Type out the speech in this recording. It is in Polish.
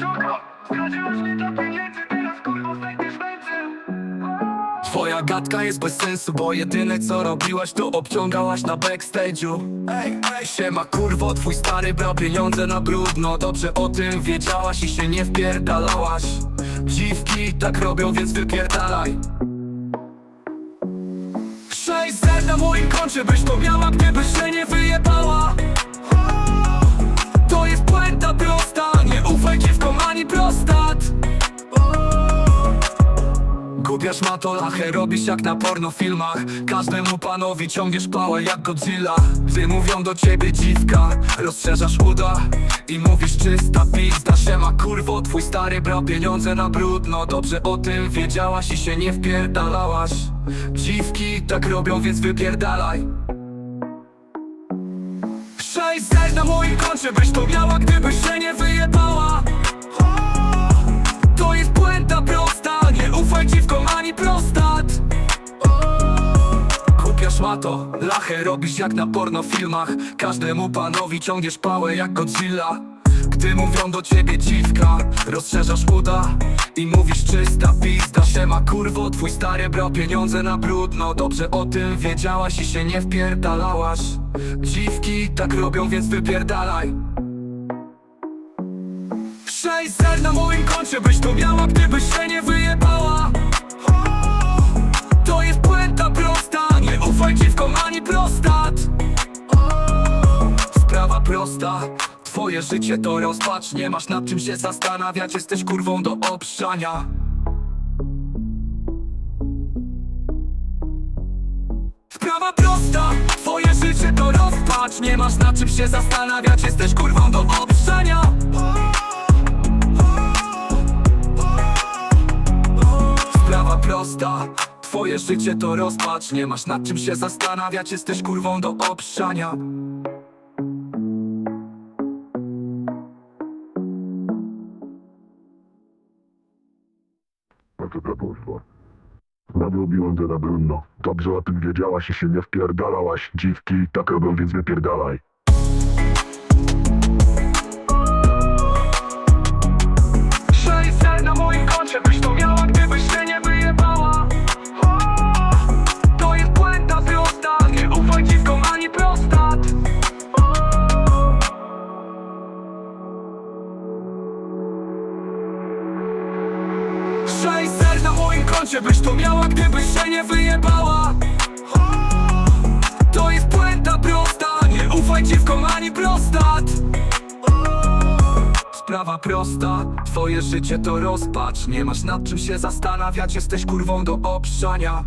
Mnie pieniędzy Teraz kurwa znajdziesz Twoja gadka jest bez sensu, bo jedyne co robiłaś to obciągałaś na backstage'u. Ej, ej, siema kurwo, twój stary brał pieniądze na brudno. Dobrze o tym wiedziałaś i się nie wpierdalałaś. Dziwki tak robią, więc wypierdalaj. Sześć zer na moim koncie, byś to miała, gdybyś się nie wyjebała Kupiasz matolachę, robisz jak na pornofilmach. Każdemu panowi ciągniesz pałę jak Godzilla. Gdy mówią do ciebie dziwka, rozszerzasz uda I mówisz czysta pizda, siema kurwo Twój stary brał pieniądze na brudno. Dobrze o tym wiedziałaś i się nie wpierdalałaś. Dziwki tak robią, więc wypierdalaj. Sześć zer na moim koncie, byś to miała, gdybyś się nie Kupiasz mato, lachę robisz jak na pornofilmach. Każdemu panowi ciągniesz pałę jak Godzilla. Gdy mówią do ciebie dziwka, rozszerzasz uda I mówisz czysta pizda. Siema kurwo, twój stary brał pieniądze na brudno. Dobrze o tym wiedziałaś i się nie wpierdalałaś. Dziwki tak robią, więc wypierdalaj. Sześć zer na moim koncie byś to miała, gdybyś się nie wyjebała prosta, twoje życie to rozpacz Nie masz nad czym się zastanawiać, jesteś kurwą do obszania. Sprawa prosta, twoje życie to rozpacz Nie masz nad czym się zastanawiać, jesteś kurwą do obszania. Sprawa prosta Twoje życie to rozpacz Nie masz nad czym się zastanawiać Jesteś kurwą do obszania Kurwa. Nadrobiłem to na brudno. Dobrze o tym wiedziałaś i się nie wpierdalałaś. Dziwki tak robią, więc wypierdalaj. Koncie Byś to miała, gdybyś się nie wyjebała. To jest puenta prosta Nie ufaj dziwkom ani prostat. Sprawa prosta, twoje życie to rozpacz. Nie masz nad czym się zastanawiać, jesteś kurwą do obszania